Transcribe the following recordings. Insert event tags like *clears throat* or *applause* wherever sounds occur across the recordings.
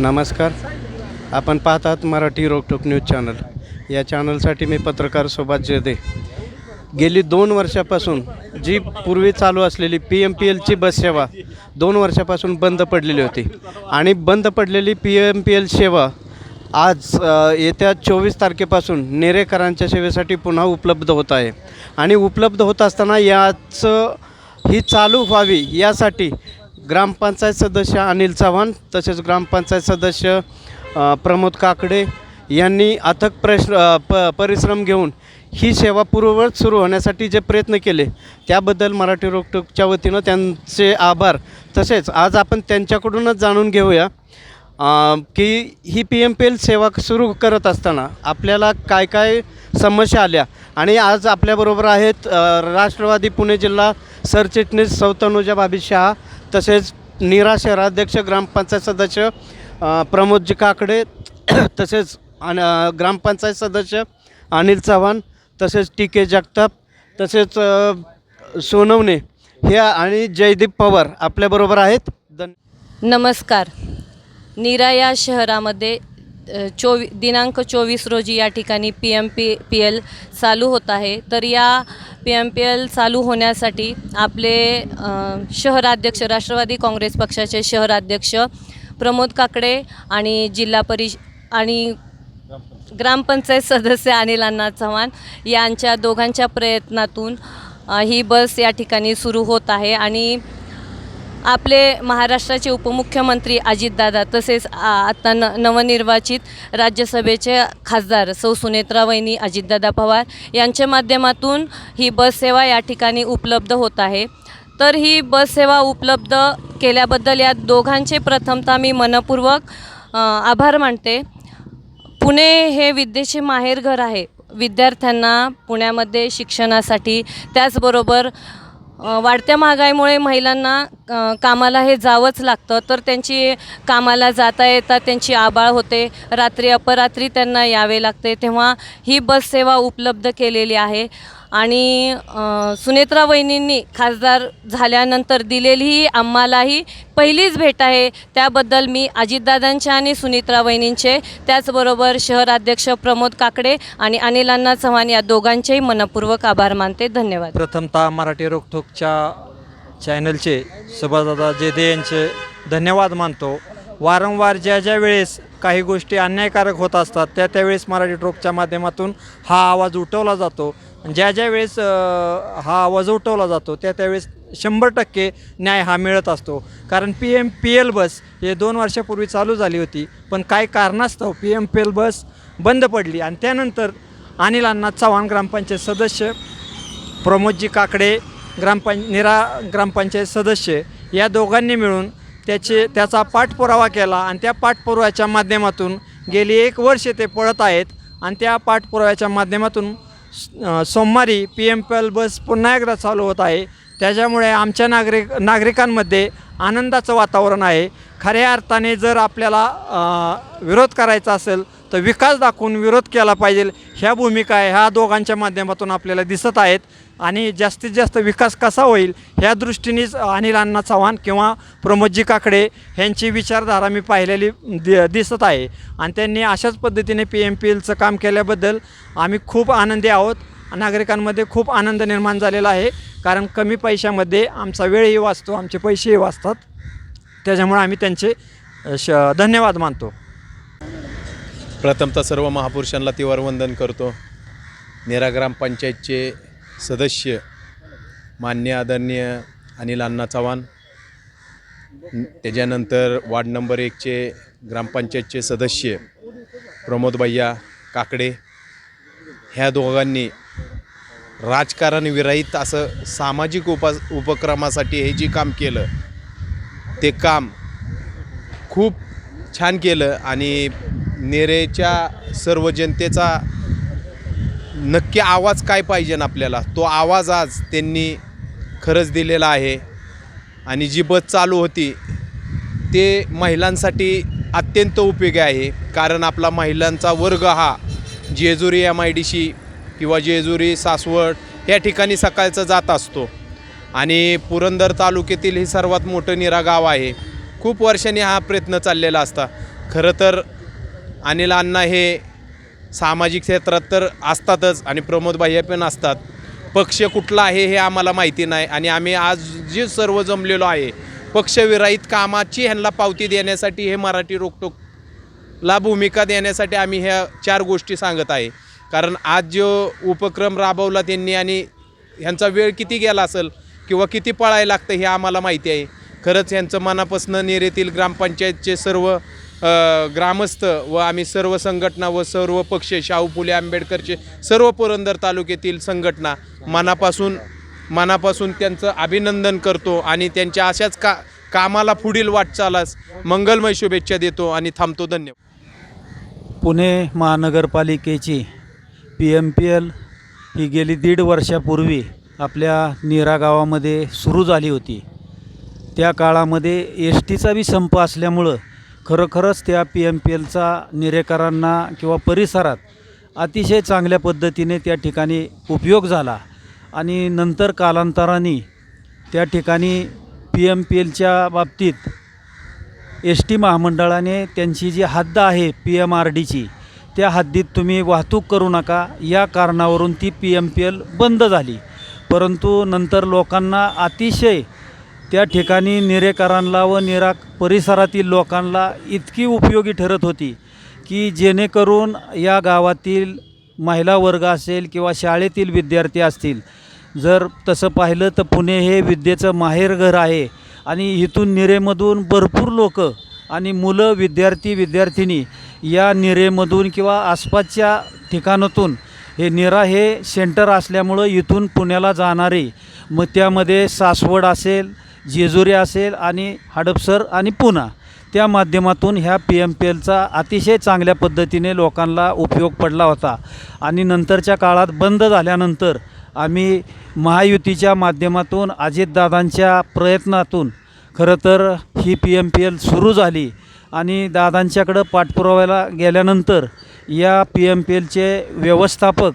नमस्कार. आपण पाहत आहात मराठी रोकटोक न्यूज चॅनल. या चॅनलसाठी मी पत्रकार सुभाष जेदे गेली दोन वर्षापासून जी पूर्वी चालू असलेली पी एम पी एलची बससेवा दोन वर्षापासून बंद पडलेली होती. आणि बंद पडलेली पी एम पी एल सेवा आज येत्या चोवीस तारखेपासून नेरेकरांच्या सेवेसाठी पुन्हा उपलब्ध होत आहे. आणि उपलब्ध होत असताना याचं ही चालू व्हावी यासाठी ग्रामपंचायत सदस्य अनिल चव्हाण तसेच ग्रामपंचायत सदस्य प्रमोद काकडे यांनी अथक प्रश्न प परिश्रम घेऊन ही सेवा पूर्ववत सुरू होण्यासाठी जे प्रयत्न केले त्याबद्दल मराठी रोकटोकच्या वतीनं त्यांचे आभार. तसेच आज आपण त्यांच्याकडूनच जाणून घेऊया की ही पी एम पी एल सेवा सुरू करत असताना आपल्याला काय काय समस्या आल्या? आणि आज आपल्याबरोबर आहेत राष्ट्रवादी पुणे जिल्हा सरचिटणीस सौतनुजा बाबी शहा तसेच निरा शहराध्यक्ष ग्रामपंचायत सदस्य प्रमोदजी काकडे *clears throat* तसेच आणि ग्रामपंचायत सदस्य अनिल चव्हाण तसेच टी के जगताप तसेच सोनवणे हे आणि जयदीप पवार आपल्याबरोबर आहेत. धन नमस्कार. नीरा या शहरामध्ये चोवी दिनांक चोवीस रोजी या ठिकाणी P M P P L चालू होत आहे. तर या पी एम पी एल चालू होण्यासाठी आपले शहराध्यक्ष राष्ट्रवादी काँग्रेस पक्षाचे शहराध्यक्ष प्रमोद काकडे आणि जिल्हा परिष आणि ग्रामपंचायत सदस्य अनिल अण्णा चव्हाण यांच्या दोघांच्या प्रयत्नातून ही बस या ठिकाणी सुरू होत आहे. आणि आपले महाराष्ट्राचे उपमुख्यमंत्री अजितदादा तसेच आ- आता न नवनिर्वाचित राज्यसभेचे खासदार सौ सुनेत्रा वहिनी अजितदादा पवार यांच्या माध्यमातून ही बससेवा या ठिकाणी उपलब्ध होत आहे. तर ही बससेवा उपलब्ध केल्याबद्दल या दोघांचे प्रथमतः मी मनपूर्वक आभार मानते. पुणे हे विद्येचे माहेरघर आहे. विद्यार्थ्यांना पुण्यामध्ये शिक्षणासाठी त्याचबरोबर वाढत्या महागाईमुळे महिलांना कामाला हे जावंच लागतं. तर त्यांची कामाला जाता येता त्यांची आबाळ होते. रात्री अपरात्री त्यांना यावे लागते. तेव्हा ही बस सेवा उपलब्ध केलेली आहे. आणि सुनेत्रा वहिनींनी खासदार झाल्यानंतर दिलेली ही आम्हालाही पहिलीच भेट आहे. त्याबद्दल मी अजितदादांच्या आणि सुनित्रा वहिनींचे त्याचबरोबर शहराध्यक्ष प्रमोद काकडे आणि अनिलांना चव्हाण या दोघांचेही मनपूर्वक आभार मानते. धन्यवाद. प्रथमतः मराठी रोकठोकच्या चॅनलचे सुभाषदादा जेदे यांचे धन्यवाद मानतो. वारंवार ज्या ज्या वेळेस काही गोष्टी अन्यायकारक होत असतात त्या त्यावेळेस मराठी ट्रोकच्या माध्यमातून हा आवाज उठवला जातो. ज्या ज्या वेळेस हा आवाज उठवला जातो त्या त्यावेळेस शंभर टक्के न्याय हा मिळत असतो. कारण P M P L bus हे दोन वर्षापूर्वी चालू झाली होती पण काय कारणास्तव P M P L bus बंद पडली. आणि त्यानंतर अनिल अण्णा चव्हाण ग्रामपंचायत सदस्य प्रमोदजी काकडे ग्रामपंच निरा ग्रामपंचायत सदस्य या दोघांनी मिळून त्याचे त्याचा पाठपुरावा केला. आणि त्या पाठपुराव्याच्या माध्यमातून गेली एक वर्ष ते पळत आहेत. आणि त्या पाठपुराव्याच्या माध्यमातून सोमवारी P M P L bus पुन्हा एकदा चालू होत आहे. त्याच्यामुळे आमच्या नागरिक नागरिकांमध्ये आनंदाचं वातावरण आहे. खऱ्या अर्थाने जर आपल्याला विरोध करायचा असेल तर विकास दाखवून विरोध केला पाहिजे. ह्या भूमिका ह्या दोघांच्या माध्यमातून आपल्याला दिसत आहेत. आणि जास्तीत जास्त विकास कसा होईल ह्या दृष्टीनेच अनिल अण्णा चव्हाण किंवा प्रमोदजी काकडे ह्यांची विचारधारा मी पाहिलेली दि दिसत आहे. आणि त्यांनी अशाच पद्धतीने पी एम पी एलचं काम केल्याबद्दल आम्ही खूप आनंदी आहोत. नागरिकांमध्ये खूप आनंद निर्माण झालेला आहे. कारण कमी पैशामध्ये आमचा वेळही वाचतो आमचे पैसेही वाचतात. त्याच्यामुळे आम्ही त्यांचे श धन्यवाद मानतो. प्रथमतः सर्व महापुरुषांना तिवार वंदन करतो. नेरा ग्रामपंचायतचे सदस्य मान्य आदरणीय अनिल अण्णा चव्हाण. त्याच्यानंतर वार्ड नंबर एकचे ग्रामपंचायतचे सदस्य प्रमोद भैया काकडे. ह्या दोघांनी राजकारण विरहित असं सामाजिक उपा उपक्रमासाठी हे जे काम केलं ते काम खूप छान केलं आणि नेरेच्या सर्व जनतेचा नक्की आवाज काय पाहिजे ना आपल्याला? तो आवाज आज त्यांनी खरंच दिलेला आहे. आणि जी बस चालू होती ते महिलांसाठी अत्यंत उपयोगी आहे. कारण आपला महिलांचा वर्ग हा Jejuri M I D C किंवा जेजुरी सासवड या ठिकाणी सकाळचा जात असतो. आणि पुरंदर तालुक्यातील हे सर्वात मोठं निरा गाव आहे. खूप वर्षांनी हा प्रयत्न चाललेला असता. खरं तर अनिल अण्णा हे सामाजिक क्षेत्रात तर असतातच आणि प्रमोद भाई पण असतात. पक्ष कुठला आहे हे आम्हाला माहिती नाही आणि आम्ही आज जे सर्व जमलेलो आहे पक्षविरहित कामाची ह्यांना पावती देण्यासाठी हे मराठी रोकटोकला भूमिका देण्यासाठी आम्ही ह्या चार गोष्टी सांगत आहे. कारण आज जो उपक्रम राबवला त्यांनी आणि ह्यांचा वेळ किती गेला असेल किंवा किती पळायला लागतं हे आम्हाला माहिती आहे. खरंच ह्यांचं मनापासून नेरेतील ग्रामपंचायतचे सर्व ग्रामस्थ व आम्ही सर्व संघटना व सर्व पक्ष शाहू फुले आंबेडकरचे सर्व पुरंदर तालुक्यातील संघटना मनापासून मनापासून त्यांचं अभिनंदन करतो आणि त्यांच्या अशाच का कामाला पुढील वाटचालास मंगलमय शुभेच्छा देतो आणि थांबतो. धन्यवाद. पुणे महानगरपालिकेची पी एम पी एल ही गेली दीड वर्षापूर्वी आपल्या नीरा गावामध्ये सुरू झाली होती. त्या काळामध्ये एस टीचा बी संप असल्यामुळं खरोखरच त्या पी एम पी एलचा निरेकरांना किंवा परिसरात अतिशय चांगल्या पद्धतीने त्या ठिकाणी उपयोग झाला. आणि नंतर कालांतराने त्या ठिकाणी पी एम पी एलच्या बाबतीत एस टी महामंडळाने त्यांची जी हद्द आहे पी एम आर डीची त्या हद्दीत तुम्ही वाहतूक करू नका. या कारणावरून ती पी एम पी एल बंद झाली. परंतु नंतर लोकांना अतिशय त्या ठिकाणी निरेकरांना व निरा परिसरातील लोकांना इतकी उपयोगी ठरत होती की जेणेकरून या गावातील महिला वर्ग असेल किंवा शाळेतील विद्यार्थी असतील जर तसं पाहिलं तर पुणे हे विद्येचं माहेरघर आहे आणि इथून निरेमधून भरपूर लोक आणि मुलं विद्यार्थी विद्यार्थिनी या निरेमधून किंवा आसपासच्या ठिकाणातून हे निरा हे सेंटर असल्यामुळं इथून पुण्याला जाणारे मग त्यामध्ये सासवड असेल जेजुरी असेल आणि हडपसर आणि पुणा त्या माध्यमातून ह्या पी एम पी एलचा अतिशय चांगल्या पद्धतीने लोकांना उपयोग पडला होता. आणि नंतरच्या काळात बंद झाल्यानंतर आम्ही महायुतीच्या माध्यमातून अजितदादांच्या प्रयत्नातून खरं तर ही पी एम पी एल सुरू झाली आणि दादांच्याकडं पाठपुराव्याला गेल्यानंतर या पी एम पी एलचे व्यवस्थापक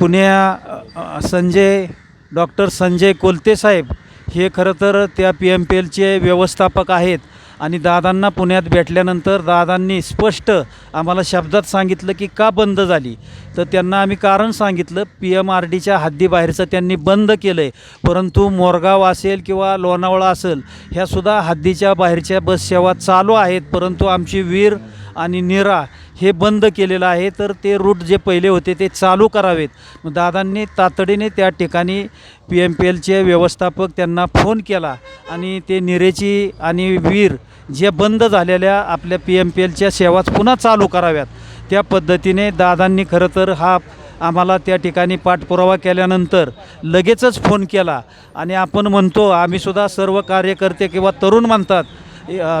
पुण्या संजय डॉक्टर संजय कोलते साहेब हे खरं तर त्या पी एम पी एलचे व्यवस्थापक आहेत. आणि दादांना पुण्यात भेटल्यानंतर दादांनी स्पष्ट आम्हाला शब्दात सांगितलं की का बंद झाली. तर त्यांना आम्ही कारण सांगितलं. पी एम आर डीच्या हद्दीबाहेरचं त्यांनी बंद केलं आहे परंतु मोरगाव असेल किंवा लोणावळा असेल ह्यासुद्धा हद्दीच्या बाहेरच्या बस सेवा चालू आहेत. परंतु आमची वीर आणि निरा हे बंद केलेलं आहे. तर ते रूट जे पहिले होते ते चालू करावेत. दादांनी तातडीने त्या ठिकाणी पी एम पी एलचे व्यवस्थापक त्यांना फोन केला आणि ते निरेची आणि वीर जे बंद झालेल्या आपल्या पी एम पी एलच्या सेवाच पुन्हा चालू कराव्यात. त्या पद्धतीने दादांनी खरं तर हा आम्हाला त्या ठिकाणी पाठपुरावा केल्यानंतर लगेचच फोन केला. आणि आपण म्हणतो आम्हीसुद्धा सर्व कार्यकर्ते किंवा तरुण म्हणतात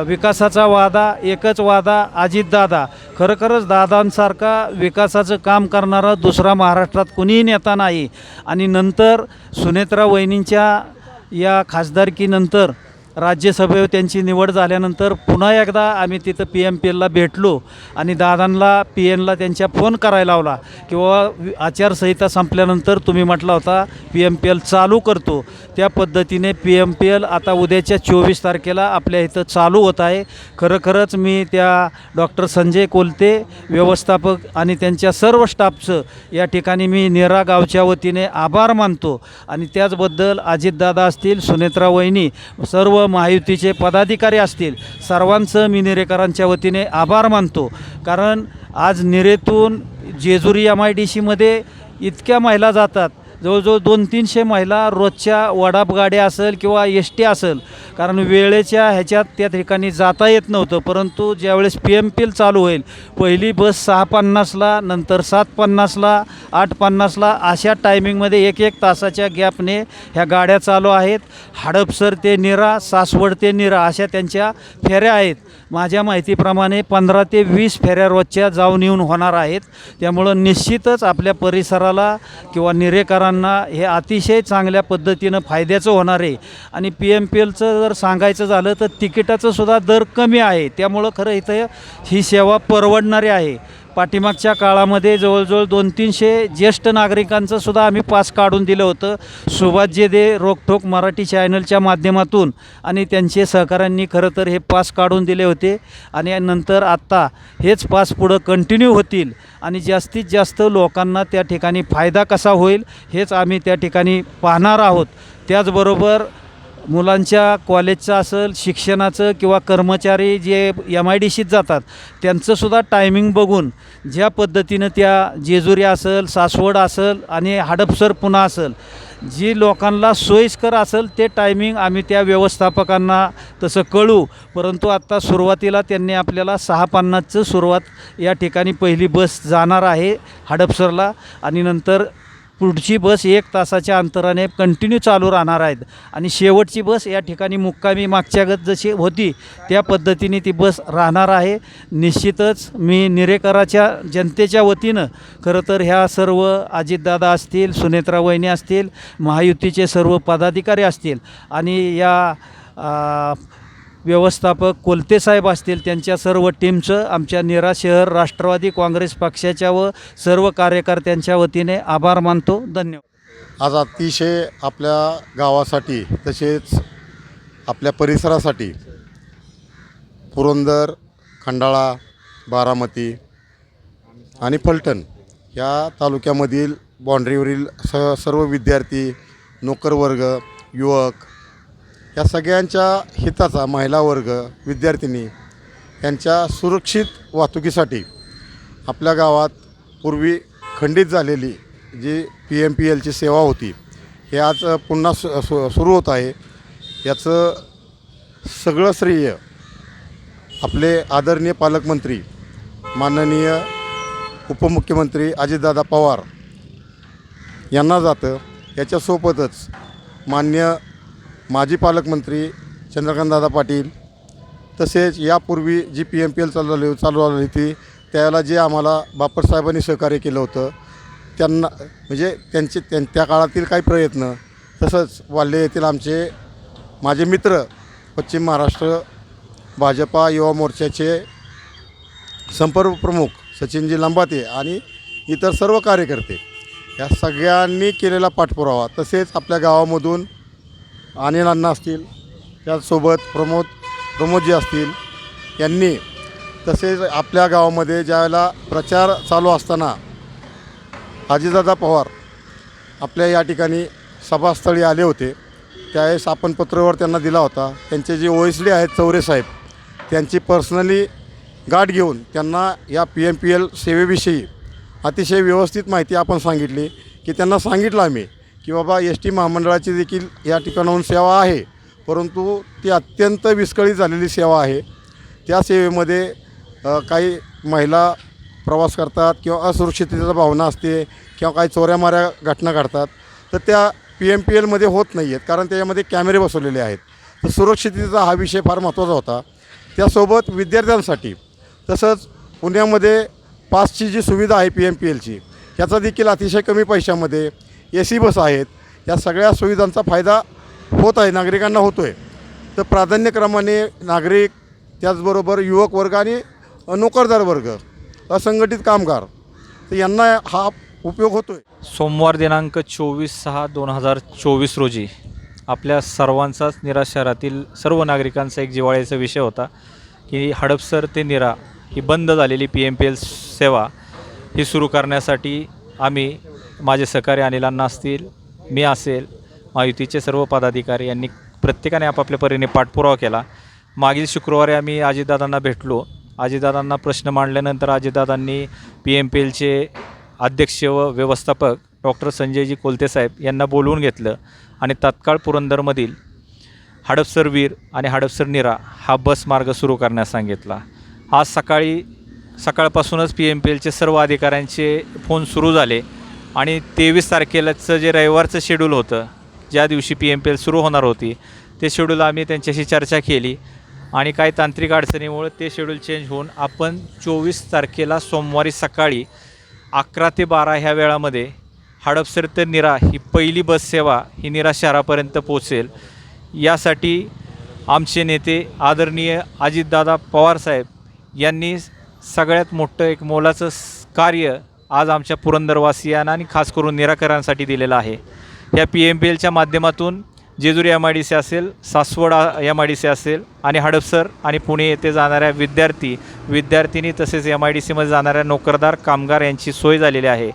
विकासाचा वादा एकच वादा अजितदादा. खरोखरच दादांसारखा विकासाचं काम करणारा दुसरा महाराष्ट्रात कुणीही नेता नाही. आणि नंतर सुनेत्रा वहिनींच्या या खासदारकीनंतर राज्यसभेवर त्यांची निवड झाल्यानंतर पुन्हा एकदा आम्ही तिथं पी एम पी एलला भेटलो आणि दादांना पी एनला त्यांच्या फोन करायला लावला किंवा वि- आचारसंहिता संपल्यानंतर तुम्ही म्हटला होता पी एम पी एल चालू करतो. त्या पद्धतीने पी एम पी एल आता उद्याच्या चोवीस तारखेला आपल्या इथं चालू होत आहे. खरोखरच मी त्या डॉक्टर संजय कोलते व्यवस्थापक आणि त्यांच्या सर्व स्टाफचं या ठिकाणी मी नेरा गावच्या वतीने आभार मानतो. आणि त्याचबद्दल अजितदादा असतील सुनेत्रा वहिनी सर्व महायुतीचे पदाधिकारी असतील. सर्वांचं मी निरेकरांच्या वतीने आभार मानतो. कारण आज निरेतून जेजुरी एम आय डी सीमध्ये इतक्या महिला जातात. जवळजवळ दोन तीनशे महिला रोजच्या वडाप गाड्या असेल किंवा एस टी असेल कारण वेळेच्या ह्याच्यात त्या ठिकाणी जाता येत नव्हतं. परंतु ज्यावेळेस पी एम पी एल चालू होईल पहिली बस सहा पन्नासला नंतर सात पन्नासला आठ पन्नासला अशा टायमिंगमध्ये एक एक तासाच्या गॅपने ह्या गाड्या चालू आहेत. हडपसर ते निरा सासवड ते निरा अशा त्यांच्या फेऱ्या आहेत. माझ्या माहितीप्रमाणे पंधरा ते वीस फेऱ्या रोजच्या जाऊन येऊन होणार आहेत. त्यामुळं निश्चितच आपल्या परिसराला किंवा निरेकरांना हे अतिशय चांगल्या पद्धतीनं फायद्याचं होणार आहे. आणि पी एम पी एलचं जर सांगायचं झालं तर तिकिटाचंसुद्धा दर कमी आहे. त्यामुळं खरं इथं ही सेवा परवडणारी आहे. पाठीमागच्या काळामध्ये जवळजवळ दोन तीनशे ज्येष्ठ नागरिकांचं सुद्धा आम्ही पास काढून दिलं होतं. सुभाष जेदे रोकठोक मराठी चॅनलच्या माध्यमातून आणि त्यांचे सहकाऱ्यांनी खरं तर हे पास काढून दिले होते आणि नंतर आत्ता हेच पास पुढं कंटिन्यू होतील आणि जास्तीत जास्त लोकांना त्या ठिकाणी फायदा कसा होईल हेच आम्ही त्या ठिकाणी पाहणार आहोत. त्याचबरोबर मुलांच्या कॉलेजचं असेल शिक्षणाचं किंवा कर्मचारी जे एम आय डी सीत जातात त्यांचंसुद्धा टायमिंग बघून ज्या पद्धतीनं त्या जेजुरी असेल सासवड असेल आणि हडपसर पुन्हा असेल जी लोकांना सोयीस्कर असेल ते टायमिंग आम्ही त्या व्यवस्थापकांना तसं कळू. परंतु आत्ता सुरुवातीला त्यांनी आपल्याला सहा पन्नासचं सुरुवात या ठिकाणी पहिली बस जाणार आहे हडपसरला आणि नंतर पुढची बस एक तासाच्या अंतराने कंटिन्यू चालू राहणार आहेत. आणि शेवटची बस या ठिकाणी मुक्कामी मागच्यागत जशी होती त्या पद्धतीने ती बस राहणार आहे. निश्चितच मी निरेकराच्या जनतेच्या वतीनं खरं तर ह्या सर्व अजितदादा असतील सुनेत्रा वहिनी असतील महायुतीचे सर्व पदाधिकारी असतील आणि या आ, व्यवस्थापक कोलते साहेब असतील त्यांच्या सर्व टीमचं आमच्या निरा शहर राष्ट्रवादी काँग्रेस पक्षाच्या व सर्व कार्यकर्त्यांच्या वतीने आभार मानतो. धन्यवाद. आज अतिशय आपल्या गावासाठी तसेच आपल्या परिसरासाठी पुरंदर खंडाळा बारामती आणि फलटण या तालुक्यामधील बाँड्रीवरील स सर्व विद्यार्थी नोकरवर्ग युवक या सगळ्यांच्या हिताचा महिला वर्ग विद्यार्थिनी यांच्या सुरक्षित वाहतुकीसाठी आपल्या गावात पूर्वी खंडित झालेली जी पी एम पी एलची सेवा होती हे आज पुन्हा सु सु सुरू होत आहे. याचं सगळं श्रेय आपले आदरणीय पालकमंत्री माननीय उपमुख्यमंत्री अजितदादा पवार यांना जातं. याच्यासोबतच मान्य माजी पालकमंत्री चंद्रकांतदादा पाटील तसेच यापूर्वी जी पी एम पी एल चालू झाली चालू आली होती त्याला जे आम्हाला बापटसाहेबांनी सहकार्य केलं होतं त्यांना म्हणजे त्यांचे त्यां त्या काळातील काही प्रयत्न तसंच वाल्हे येथील आमचे माझे मित्र पश्चिम महाराष्ट्र भाजपा युवा मोर्चाचे संपर्क प्रमुख सचिनजी लंबाते आणि इतर सर्व कार्यकर्ते या सगळ्यांनी केलेला पाठपुरावा तसेच आपल्या गावामधून अनिल अण्णा असतील त्याचसोबत प्रमोद प्रमोदजी असतील यांनी तसेच आपल्या गावामध्ये ज्यावेळेला प्रचार चालू असताना अजितदादा पवार आपल्या या ठिकाणी सभास्थळी आले होते. त्यावेळेस आपण पत्रव्यवहार त्यांना दिला होता. त्यांचे जे ओएसडी आहेत चौरे साहेब त्यांची पर्सनली गाठ घेऊन त्यांना या पी एम पी एल सेवेविषयी अतिशय व्यवस्थित माहिती आपण सांगितली की त्यांना सांगितलं आम्ही की बाबा एस टी महामंडळाची देखील या ठिकाणाहून सेवा आहे. परंतु ती अत्यंत विस्कळीत झालेली सेवा आहे. त्या सेवेमध्ये काही महिला प्रवास करतात किंवा असुरक्षिततेचा भावना असते किंवा काही चोऱ्यामाऱ्या घटना घडतात तर त्या पी एम पी एलमध्ये होत नाही आहेत कारण त्याच्यामध्ये कॅमेरे बसवलेले आहेत. तर सुरक्षिततेचा हा विषय फार महत्त्वाचा होता. त्यासोबत विद्यार्थ्यांसाठी तसंच पुण्यामध्ये पासची जी सुविधा आहे पी एम पी एलची याचा देखील अतिशय कमी पैशामध्ये ए सी बस आहेत. या सगळ्या सुविधांचा फायदा होत आहे नागरिकांना होतो आहे तर प्राधान्यक्रमाने नागरिक त्याचबरोबर युवक वर्ग आणि नोकरदार वर्ग असंघटित कामगार तर यांना हा उपयोग होतो आहे सोमवार दिनांक चोवीस सहा दोन हजार चोवीस रोजी आपल्या सर्वांचाच निरा शहरातील सर्व नागरिकांचा एक जिव्हाळ्याचा विषय होता की हडपसर ते निरा ही बंद झालेली पी एम पी एल सेवा ही सुरू करण्यासाठी आम्ही माझे सहकारी अनिलांना असतील मी असेल महायुतीचे सर्व पदाधिकारी यांनी प्रत्येकाने आपापल्या परीने पाठपुरावा केला. मागील शुक्रवारी आम्ही अजितदादांना भेटलो. अजितदादांना प्रश्न मांडल्यानंतर अजितदादांनी पी एम पी एलचे अध्यक्ष व व्यवस्थापक डॉक्टर संजयजी कोलतेसाहेब यांना बोलवून घेतलं आणि तात्काळ पुरंदरमधील हडपसर वीर आणि हडपसर निरा हा बस मार्ग सुरू करण्यास सांगितला. आज सकाळी सकाळपासूनच पी एम पी एलचे सर्व अधिकाऱ्यांचे फोन सुरू झाले. आणि तेवीस तारखेलाचं जे रविवारचं शेड्यूल होतं ज्या दिवशी पी एम पी एल सुरू होणार होती ते शेड्यूल आम्ही त्यांच्याशी चर्चा केली. आणि काही तांत्रिक अडचणीमुळे ते शेड्यूल चेंज होऊन आपण चोवीस तारखेला सोमवारी सकाळी अकरा ते बारा ह्या वेळामध्ये हडपसर ते निरा ही पहिली बस सेवा ही निरा शहरापर्यंत पोचेल यासाठी आमचे नेते आदरणीय अजितदादा पवारसाहेब यांनी सगळ्यात मोठं एक मोलाचं कार्य आज आमच्या पुरंदरवासियांना आणि खास करून निराकरांसाठी दिलेला आहे. या पी एम पी एलच्या माध्यमातून Jejuri M I D C असेल Saswad M I D C असेल आणि हडपसर आणि पुणे येथे जाणाऱ्या विद्यार्थी विद्यार्थिनी तसेच एम आय डी सीमध्ये जाणाऱ्या नोकरदार कामगार यांची सोय झालेली आहे.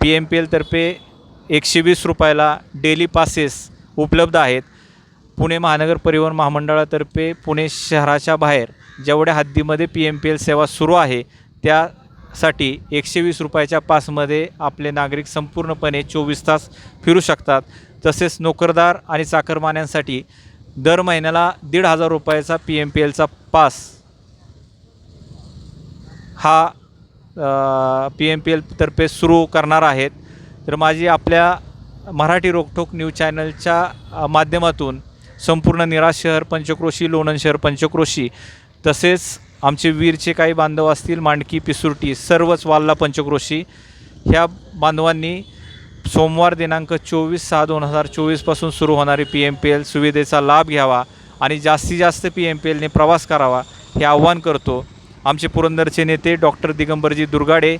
पी एम पी एलतर्फे एकशे वीस रुपयाला डेली पासेस उपलब्ध आहेत. पुणे महानगर परिवहन महामंडळातर्फे पुणे शहराच्या बाहेर जेवढ्या हद्दीमध्ये पी एम पी एल सेवा सुरू आहे त्या साठी एकशे वीस रुपयाच्या पासमध्ये आपले नागरिक संपूर्णपणे चोवीस तास फिरू शकतात. तसेच नोकरदार आणि चाकरमान्यांसाठी दर महिन्याला दीड हजार रुपयाचा पी एम पी एलचा पास हा पी एम पी एलतर्फे सुरू करणार आहेत. तर माझी आपल्या मराठी रोकठोक न्यूज चॅनलच्या माध्यमातून संपूर्ण निराश शहर पंचक्रोशी लोणंद शहर पंचक्रोशी तसेच आमचे वीरचे काही बांधव असतील मांडकी पिसुर्टी सर्वच वाल्ला पंचक्रोशी ह्या बांधवांनी सोमवार दिनांक चोवीस सहा दोन हजार चोवीसपासून सुरू होणारी पी एम पी एल सुविधेचा लाभ घ्यावा आणि जास्तीत जास्त पी एम पी एलने प्रवास करावा हे आव्हान करतो. आमचे पुरंदरचे नेते डॉक्टर दिगंबरजी दुर्गाडे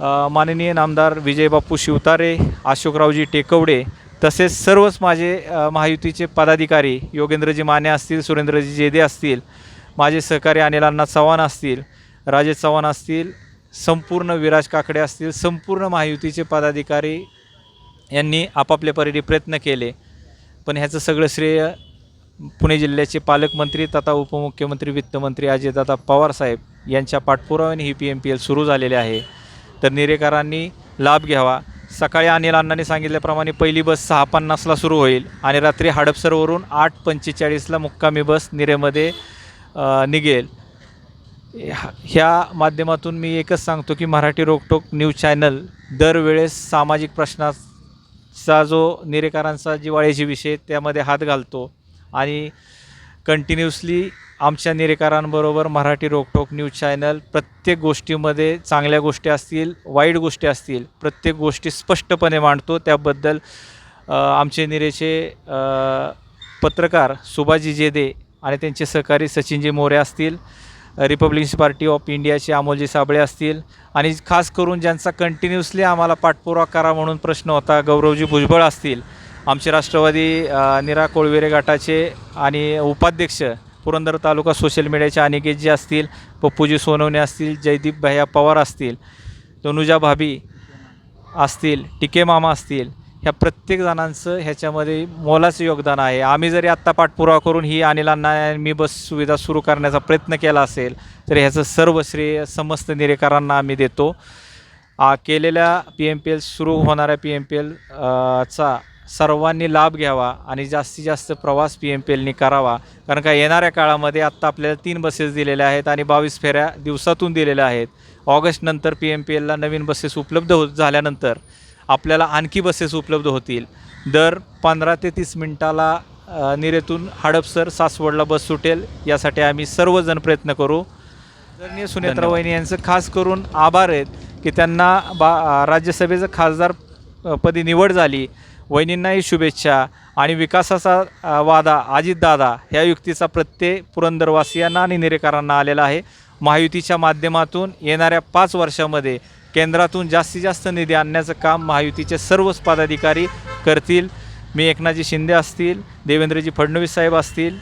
माननीय नामदार विजयबापू शिवतारे अशोकरावजी टेकवडे तसेच सर्वच माझे महायुतीचे पदाधिकारी योगेंद्रजी माने असतील सुरेंद्रजी जेदे असतील माझे सहकारी अनिल अण्णा चव्हाण असतील राजेश चव्हाण असतील संपूर्ण विराज काकडे असतील संपूर्ण महायुतीचे पदाधिकारी यांनी आपापल्या परीने प्रयत्न केले. पण ह्याचं सगळं श्रेय पुणे जिल्ह्याचे पालकमंत्री तथा उपमुख्यमंत्री वित्तमंत्री अजयदादा पवारसाहेब यांच्या पाठपुराव्याने ही पी एम पी एल सुरू झालेली आहे. तर निरेकरांनी लाभ घ्यावा. सकाळी अनिल अण्णांनी सांगितल्याप्रमाणे पहिली बस सहा पन्नासला सुरू होईल आणि रात्री हडपसरवरून आठ पंचेचाळीसला मुक्कामी बस निरेमध्ये निघेल. ह्या- ह्या माध्यमातून मी एकच सांगतो की मराठी रोकटोक न्यूज चॅनल दरवेळेस सामाजिक प्रश्नाचा जो निरेकारांचा जिवाळ्याची विषय त्यामध्ये हात घालतो. आणि कंटिन्युअसली आमच्या निरेकारांबरोबर मराठी रोकटोक न्यूज चॅनल प्रत्येक गोष्टीमध्ये चांगल्या गोष्टी असतील वाईट गोष्टी असतील प्रत्येक गोष्टी स्पष्टपणे मांडतो. त्याबद्दल आमचे निरेचे पत्रकार सुभाजी जेदे आणि त्यांचे सहकारी सचिनजी मोरे असतील रिपब्लिकन पार्टी ऑफ इंडियाचे अमोलजी साबळे असतील आणि खास करून ज्यांचा कंटिन्युअसली आम्हाला पाठपुरावा करा म्हणून प्रश्न होता गौरवजी भुजबळ असतील. आमचे राष्ट्रवादी निरा कोळवेरे गटाचे आणि उपाध्यक्ष पुरंदर तालुका सोशल मीडियाचे अनिकेतजी असतील पप्पूजी सोनवणे असतील जयदीप भैया पवार असतील तनुजा भाभी असतील टिके मामा असतील ह्या प्रत्येक जणांचं ह्याच्यामध्ये मोलाचं योगदान आहे. आम्ही जरी आत्ता पाठपुरावा करून ही अनिलांना मी बस सुविधा सुरू करण्याचा प्रयत्न केला असेल तर ह्याचं सर्व श्रेय समस्त निरेकरांना आम्ही देतो. केलेल्या पी एम पी एल सुरू होणाऱ्या पी एम पी एल चा सर्वांनी लाभ घ्यावा आणि जास्तीत जास्त प्रवास पी एम पी एलनी करावा. कारण का येणाऱ्या काळामध्ये आत्ता आपल्याला तीन बसेस दिलेल्या आहेत आणि बावीस फेऱ्या दिवसातून दिलेल्या आहेत. ऑगस्टनंतर पी एम पी एलला नवीन बसेस उपलब्ध होत झाल्यानंतर आपल्याला आणखी बसेस उपलब्ध होतील. दर पंधरा ते तीस मिनटाला निरेतून हडपसर सासवडला बस सुटेल यासाठी आम्ही सर्वजण प्रयत्न करू. आदरणीय सुनेत्रा वहिनी यांचं खास करून आभार आहेत की त्यांना बा राज्यसभेचं खासदार पदी निवड झाली. वहिनींनाही शुभेच्छा आणि विकासाचा वादा अजितदादा ह्या युक्तीचा प्रत्यय पुरंदरवासियांना आणि निरेकरांना आलेला आहे. महायुतीच्या माध्यमातून येणाऱ्या पाच वर्षामध्ये केंद्रातून जास्तीत जास्त निधी आणण्याचं काम महायुतीचे सर्वच पदाधिकारी करतील. मी एकनाथजी शिंदे असतील देवेंद्रजी फडणवीस साहेब असतील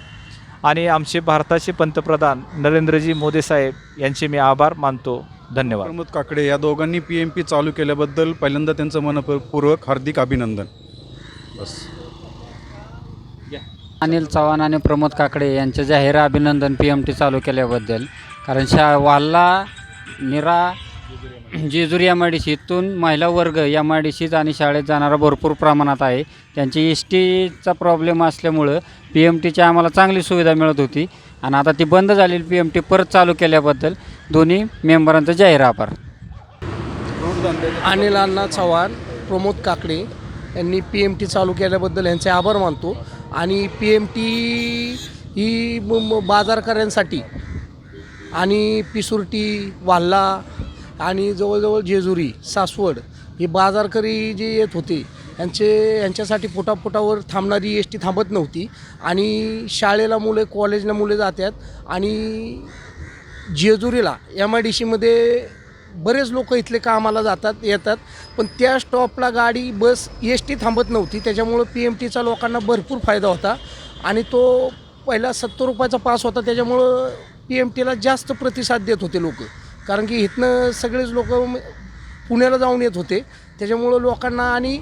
आणि आमचे भारताचे पंतप्रधान नरेंद्रजी मोदी साहेब यांचे मी आभार मानतो. धन्यवाद. प्रमोद काकडे या दोघांनी पी एम पी चालू केल्याबद्दल पहिल्यांदा त्यांचं मनपूर्वक हार्दिक अभिनंदन. बस. अनिल चव्हाण आणि प्रमोद काकडे यांचे जाहीर अभिनंदन पी एम टी चालू केल्याबद्दल. कारण शा वाल्ला Nira *clears throat* Jejuri M I D सीतून महिला वर्ग एम आय डी सीत आणि शाळेत जाणारा भरपूर प्रमाणात आहे. त्यांची एस टीचा प्रॉब्लेम असल्यामुळं पी एम टीची आम्हाला चांगली सुविधा मिळत होती. आणि आता ती बंद झालेली पी एम टी परत चालू केल्याबद्दल दोन्ही मेंबरांचा जाहीर आभार. अनिल अण्णा चव्हाण प्रमोद काकडे यांनी पी एम टी चालू केल्याबद्दल यांचे आभार मानतो. आणि पी एम टी ही बाजारकऱ्यांसाठी आणि पिसुर्टी वाल्ला आणि जवळजवळ जेजुरी सासवड ही बाजारकरी जे येत होते यांचे यांच्यासाठी पोटापोटावर थांबणारी एस टी थांबत नव्हती. आणि शाळेला मुले कॉलेजला मुले जातात आणि जेजुरीला एम आय डी सीमध्ये बरेच लोक इथले कामाला जातात येतात. पण त्या स्टॉपला गाडी बस एस टी थांबत नव्हती. त्याच्यामुळं पी एम टीचा लोकांना भरपूर फायदा होता. आणि तो पहिला सत्तर रुपयाचा पास होता. त्याच्यामुळं पी एम टीला जास्त प्रतिसाद देत होते लोक. कारण की इथनं सगळेच लोक पुण्याला जाऊन येत होते. त्याच्यामुळं लोकांना आणि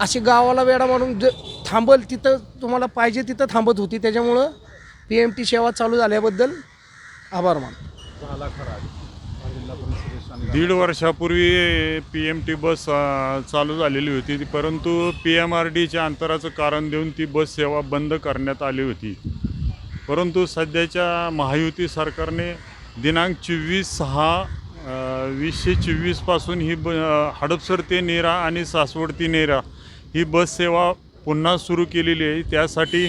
अशी गावाला वेळा मारून ज थांबल तिथं तुम्हाला पाहिजे तिथं थांबत होती. त्याच्यामुळं पी एम टी सेवा चालू झाल्याबद्दल आभार मानतो. दीड वर्षापूर्वी पी एम टी बस चालू झालेली होती. परंतु पी एम आर डीच्या अंतराचं कारण देऊन ती बस सेवा बंद करण्यात आली होती. परंतु सध्याच्या महायुती सरकारने दिनांक चोवीस सहा वीसशे चोवीसपासून ही ब हडपसर ते नेरा आणि सासवड ते नेरा ही बस सेवा पुन्हा सुरू केलेली आहे. त्यासाठी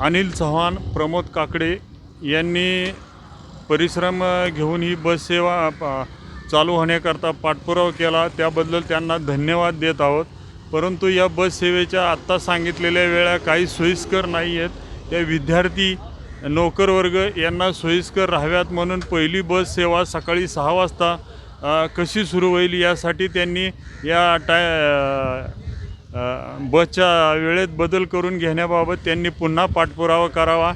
अनिल चव्हाण प्रमोद काकडे यांनी परिश्रम घेऊन ही बस सेवा चालू होण्याकरता पाठपुरावा केला. त्याबद्दल त्यांना धन्यवाद देत आहोत. परंतु या बस सेवेच्या आत्ता सांगितलेल्या वेळा काही सोयीस्कर नाही आहेत. त्या विद्यार्थी नोकरवर्ग यांना सोयीस्कर राहाव्यात म्हणून पहिली बस सेवा सकाळी सहा वाजता कशी सुरू होईल यासाठी त्यांनी या टाय बसच्या वेळेत बदल करून घेण्याबाबत त्यांनी पुन्हा पाठपुरावा करावा.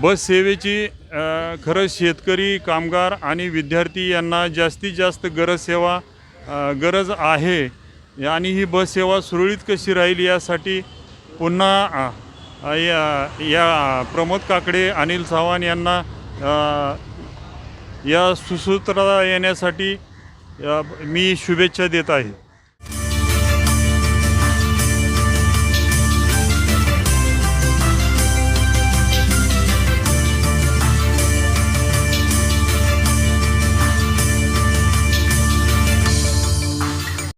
बस सेवेची खरं खरंच शेतकरी कामगार आणि विद्यार्थी यांना जास्तीत जास्त गरज सेवा गरज आहे. आणि ही बस सेवा सुरळीत कशी राहील यासाठी पुन्हा या या प्रमोद काकडे अनिल चव्हाण यांना या सुसूत्रता येण्यासाठी मी शुभेच्छा देत आहे.